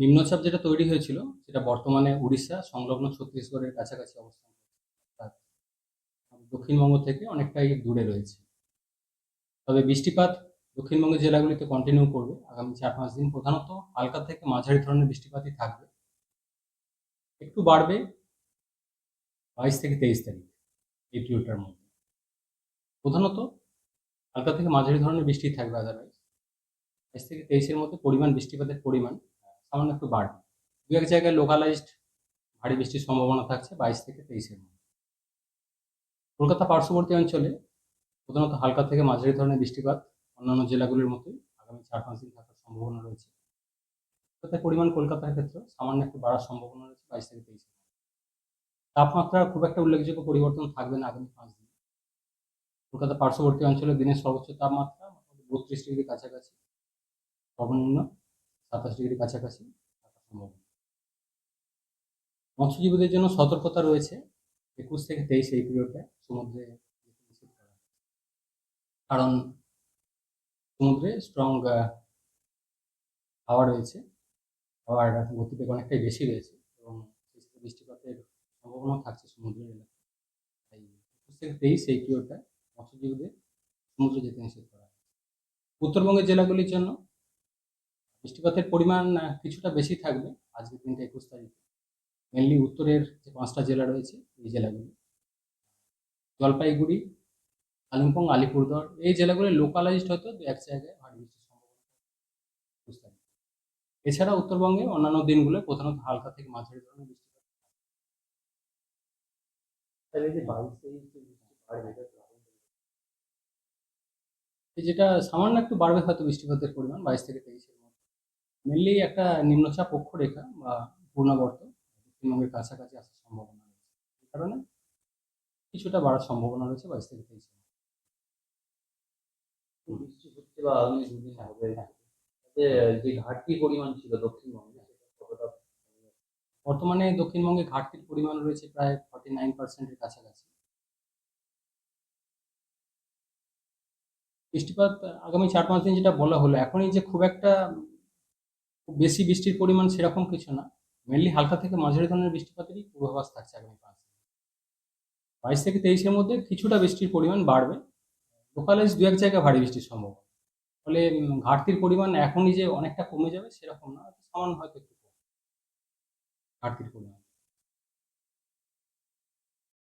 নিম্নচাপ যেটা তৈরি হয়েছিল, সেটা বর্তমানে উড়িষ্যা, সংলগ্ন ছত্তিশগড়ের কাছাকাছি অবস্থান দক্ষিণবঙ্গ থেকে অনেকটাই দূরে রয়েছে। তবে বৃষ্টিপাত দক্ষিণবঙ্গের জেলাগুলিতে কন্টিনিউ করবে। আগামী চার পাঁচ দিন প্রধানত হালকা থেকে মাঝারি ধরনের বৃষ্টিপাতই থাকবে। একটু বাড়বে বাইশ থেকে তেইশ তারিখ এই মধ্যে। প্রধানত হালকা থেকে মাঝারি ধরনের বৃষ্টি থাকবে আদারওয়াইজ বাইশ থেকে তেইশের মধ্যে পরিমাণ বৃষ্টিপাতের পরিমাণ সামান্য একটু বাড়বে। দু এক জায়গায় লোকালাইজড ভারী বৃষ্টির সম্ভাবনা থাকছে বাইশ থেকে তেইশের মধ্যে। কলকাতা পার্শ্ববর্তী অঞ্চলে প্রধানত হালকা থেকে মাঝারি ধরনের বৃষ্টিপাত অন্যান্য জেলাগুলির মতোই আগামী চার পাঁচ দিন থাকার সম্ভাবনা রয়েছে। তাতে পরিমাণ কলকাতার ক্ষেত্রে সামান্য একটু বাড়ার সম্ভাবনা রয়েছে বাইশ থেকে তেইশ তাপমাত্রার খুব একটা উল্লেখযোগ্য পরিবর্তন থাকবে না আগামী পাঁচ দিন। কলকাতা পার্শ্ববর্তী অঞ্চলে দিনের সর্বোচ্চ তাপমাত্রা বত্রিশ ডিগ্রি কাছাকাছি। সর্বনিম্ন সাতাশ ডিগ্রি কাছাকাছি মৎস্যজীবীদের জন্য সতর্কতা রয়েছে। একুশ থেকে তেইশ এই পিরিয়ডে সমুদ্রে। কারণ সমুদ্রে স্ট্রং হাওয়া রয়েছে। হাওয়ার গতিবেগ অনেকটাই বেশি রয়েছে এবং বৃষ্টিপাতের সম্ভাবনা থাকছে সমুদ্রের এলাকায়। তাই একুশ থেকে তেইশ এই পিরিয়ডটা মৎস্যজীবীদের সমুদ্রে যেতে নিষেধ করা উত্তরবঙ্গের জেলাগুলির জন্য বৃষ্টিপাতের পরিমাণ কিছুটা বেশি থাকবে আজকের দিনটা একুশ তারিখে। মেনলি উত্তরের যে পাঁচটা জেলা রয়েছে এই জেলাগুলি। জলপাইগুড়ি কালিম্পং আলিপুরদুয়ার এই জেলাগুলি লোকালাইজড হয়তো দু এক জায়গায় ভারী বৃষ্টির সম্ভাবনা এছাড়া উত্তরবঙ্গে অন্যান্য দিনগুলো প্রধানত হালকা থেকে মাঝারি ধরনের বৃষ্টিপাত বৃষ্টি যেটা সামান্য একটু বাড়বে হয়তো বৃষ্টিপাতের পরিমাণ বাইশ থেকে তেইশের মেনলি একটা নিম্নচাপ অক্ষরেখা বা পূর্ণাবর্ত দক্ষিণবঙ্গের কাছাকাছি আসার সম্ভাবনা রয়েছে। এই কারণে কিছুটা বাড়ার সম্ভাবনা রয়েছে বাইশ থেকে তেইশে বৃষ্টি বা আগামী দুদিন হবে হ্যাঁ। যে ঘাটতি পরিমাণ ছিল দক্ষিণবঙ্গে বর্তমানে দক্ষিণবঙ্গে ঘাটতির পরিমাণ রয়েছে প্রায় ফর্টি নাইন পার্সেন্টের কাছাকাছি। বৃষ্টিপাত আগামী চার পাঁচ দিন যেটা বলা হলো এখনই যে খুব একটা বেশি বৃষ্টির পরিমাণ সেরকম কিছু না। মেনলি হালকা থেকে মাঝারি ধরনের বৃষ্টিপাতেরই পূর্বাভাস থাকছে আগামী পাঁচ বাইশ থেকে তেইশের মধ্যে কিছুটা বৃষ্টির পরিমাণ বাড়বে। লোকালাইজ দু এক জায়গায় ভারী বৃষ্টির সম্ভাবনা। ফলে ঘাটতির পরিমাণ এখনই যে অনেকটা কমে যাবে সেরকম না, সামান্য হয়তো একটু ঘাটতির পরিমাণ।